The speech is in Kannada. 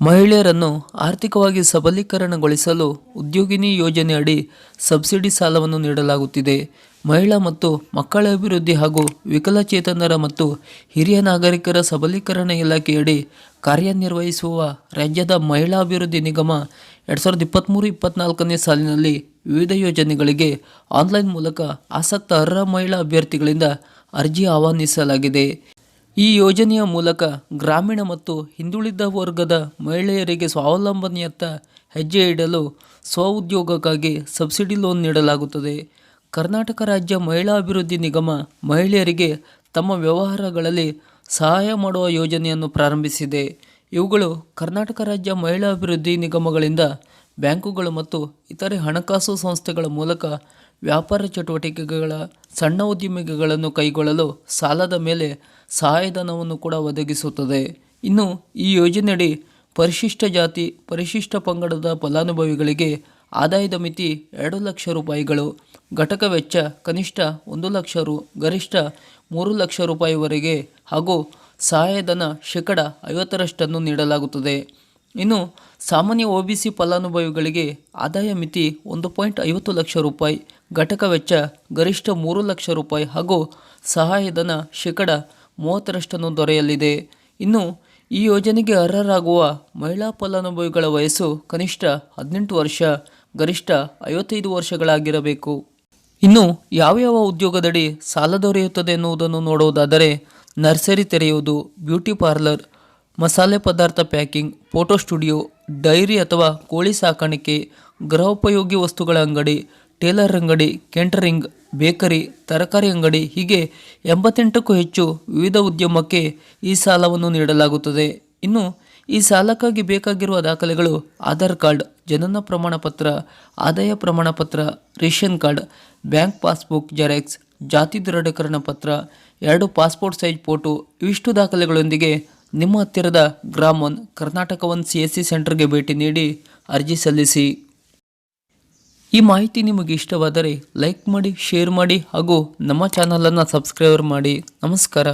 ಮಹಿಳೆಯರನ್ನು ಆರ್ಥಿಕವಾಗಿ ಸಬಲೀಕರಣಗೊಳಿಸಲು ಉದ್ಯೋಗಿನಿ ಯೋಜನೆ ಅಡಿ ಸಬ್ಸಿಡಿ ಸಾಲವನ್ನು ನೀಡಲಾಗುತ್ತಿದೆ. ಮಹಿಳಾ ಮತ್ತು ಮಕ್ಕಳ ಅಭಿವೃದ್ಧಿ ಹಾಗೂ ವಿಕಲಚೇತನರ ಮತ್ತು ಹಿರಿಯ ನಾಗರಿಕರ ಸಬಲೀಕರಣ ಇಲಾಖೆಯಡಿ ಕಾರ್ಯನಿರ್ವಹಿಸುವ ರಾಜ್ಯದ ಮಹಿಳಾ ಅಭಿವೃದ್ಧಿ ನಿಗಮ ಎರಡು ಸಾವಿರದ ಇಪ್ಪತ್ತ್ಮೂರು ಇಪ್ಪತ್ತ್ನಾಲ್ಕನೇ ಸಾಲಿನಲ್ಲಿ ವಿವಿಧ ಯೋಜನೆಗಳಿಗೆ ಆನ್ಲೈನ್ ಮೂಲಕ ಆಸಕ್ತ ಅರ್ಹ ಮಹಿಳಾ ಅಭ್ಯರ್ಥಿಗಳಿಂದ ಅರ್ಜಿ ಆಹ್ವಾನಿಸಲಾಗಿದೆ. ಈ ಯೋಜನೆಯ ಮೂಲಕ ಗ್ರಾಮೀಣ ಮತ್ತು ಹಿಂದುಳಿದ ವರ್ಗದ ಮಹಿಳೆಯರಿಗೆ ಸ್ವಾವಲಂಬನೆಯತ್ತ ಹೆಜ್ಜೆ ಇಡಲು ಸ್ವಉದ್ಯೋಗಕ್ಕಾಗಿ ಸಬ್ಸಿಡಿ ಲೋನ್ ನೀಡಲಾಗುತ್ತದೆ. ಕರ್ನಾಟಕ ರಾಜ್ಯ ಮಹಿಳಾ ಅಭಿವೃದ್ಧಿ ನಿಗಮ ಮಹಿಳೆಯರಿಗೆ ತಮ್ಮ ವ್ಯವಹಾರಗಳಲ್ಲಿ ಸಹಾಯ ಮಾಡುವ ಯೋಜನೆಯನ್ನು ಪ್ರಾರಂಭಿಸಿದೆ. ಇವುಗಳು ಕರ್ನಾಟಕ ರಾಜ್ಯ ಮಹಿಳಾ ಅಭಿವೃದ್ಧಿ ನಿಗಮಗಳಿಂದ ಬ್ಯಾಂಕುಗಳು ಮತ್ತು ಇತರೆ ಹಣಕಾಸು ಸಂಸ್ಥೆಗಳ ಮೂಲಕ ವ್ಯಾಪಾರ ಚಟುವಟಿಕೆಗಳ, ಸಣ್ಣ ಉದ್ಯಮಿಗಳನ್ನು ಕೈಗೊಳ್ಳಲು ಸಾಲದ ಮೇಲೆ ಸಹಾಯಧನವನ್ನು ಕೂಡ ಒದಗಿಸುತ್ತದೆ. ಇನ್ನು ಈ ಯೋಜನೆಯಡಿ ಪರಿಶಿಷ್ಟ ಜಾತಿ, ಪರಿಶಿಷ್ಟ ಪಂಗಡದ ಫಲಾನುಭವಿಗಳಿಗೆ ಆದಾಯದ ಮಿತಿ ಎರಡು ಲಕ್ಷ ರೂಪಾಯಿಗಳು, ಘಟಕ ವೆಚ್ಚ ಕನಿಷ್ಠ ಒಂದು ಲಕ್ಷ ರು, ಗರಿಷ್ಠ ಮೂರು ಲಕ್ಷ ರೂಪಾಯಿವರೆಗೆ ಹಾಗೂ ಸಹಾಯಧನ ಶೇಕಡ ಐವತ್ತರಷ್ಟನ್ನು ನೀಡಲಾಗುತ್ತದೆ. ಇನ್ನು ಸಾಮಾನ್ಯ ಒ ಬಿ ಸಿ ಫಲಾನುಭವಿಗಳಿಗೆ ಆದಾಯ ಮಿತಿ ಒಂದು ಪಾಯಿಂಟ್ ಐವತ್ತು ಲಕ್ಷ ರೂಪಾಯಿ, ಘಟಕ ವೆಚ್ಚ ಗರಿಷ್ಠ ಮೂರು ಲಕ್ಷ ರೂಪಾಯಿ ಹಾಗೂ ಸಹಾಯಧನ ಶೇಕಡ ಮೂವತ್ತರಷ್ಟನ್ನು ದೊರೆಯಲಿದೆ. ಇನ್ನು ಈ ಯೋಜನೆಗೆ ಅರ್ಹರಾಗುವ ಮಹಿಳಾ ಫಲಾನುಭವಿಗಳ ವಯಸ್ಸು ಕನಿಷ್ಠ ಹದಿನೆಂಟು ವರ್ಷ, ಗರಿಷ್ಠ ಐವತ್ತೈದು ವರ್ಷಗಳಾಗಿರಬೇಕು. ಇನ್ನು ಯಾವ ಯಾವ ಉದ್ಯೋಗದಡಿ ಸಾಲ ದೊರೆಯುತ್ತದೆ ಎನ್ನುವುದನ್ನು ನೋಡುವುದಾದರೆ ನರ್ಸರಿ ತೆರೆಯುವುದು, ಬ್ಯೂಟಿ ಪಾರ್ಲರ್ ಮಸಾಲೆ ಪದಾರ್ಥ ಪ್ಯಾಕಿಂಗ್, ಫೋಟೋ ಸ್ಟುಡಿಯೋ, ಡೈರಿ ಅಥವಾ ಕೋಳಿ ಸಾಕಾಣಿಕೆ, ಗೃಹೋಪಯೋಗಿ ವಸ್ತುಗಳ ಅಂಗಡಿ, ಟೇಲರ್ ಅಂಗಡಿ ಕೆಂಟರಿಂಗ್ ಬೇಕರಿ, ತರಕಾರಿ ಅಂಗಡಿ, ಹೀಗೆ ಎಂಬತ್ತೆಂಟಕ್ಕೂ ಹೆಚ್ಚು ವಿವಿಧ ಉದ್ಯಮಕ್ಕೆ ಈ ಸಾಲವನ್ನು ನೀಡಲಾಗುತ್ತದೆ. ಇನ್ನು, ಈ ಸಾಲಕ್ಕಾಗಿ ಬೇಕಾಗಿರುವ ದಾಖಲೆಗಳು ಆಧಾರ್ ಕಾರ್ಡ್, ಜನನ ಪ್ರಮಾಣ ಪತ್ರ ಆದಾಯ ಪ್ರಮಾಣ ಪತ್ರ ration card, bank passbook xerox, ಜಾತಿ ದೃಢೀಕರಣ ಪತ್ರ, ಎರಡು ಪಾಸ್ಪೋರ್ಟ್ ಸೈಜ್ ಫೋಟೋ, ಇವಿಷ್ಟು ದಾಖಲೆಗಳೊಂದಿಗೆ ನಿಮ್ಮ ಹತ್ತಿರದ ಗ್ರಾಮ one Karnataka one C S C ಸೆಂಟರ್ಗೆ ಭೇಟಿ ನೀಡಿ ಅರ್ಜಿ ಸಲ್ಲಿಸಿ. ಈ ಮಾಹಿತಿ ನಿಮಗೆ ಇಷ್ಟವಾದರೆ ಲೈಕ್ ಮಾಡಿ, ಶೇರ್ ಮಾಡಿ ಹಾಗೂ ನಮ್ಮ ಚಾನಲನ್ನು ಸಬ್ಸ್ಕ್ರೈಬರ್ ಮಾಡಿ. ನಮಸ್ಕಾರ.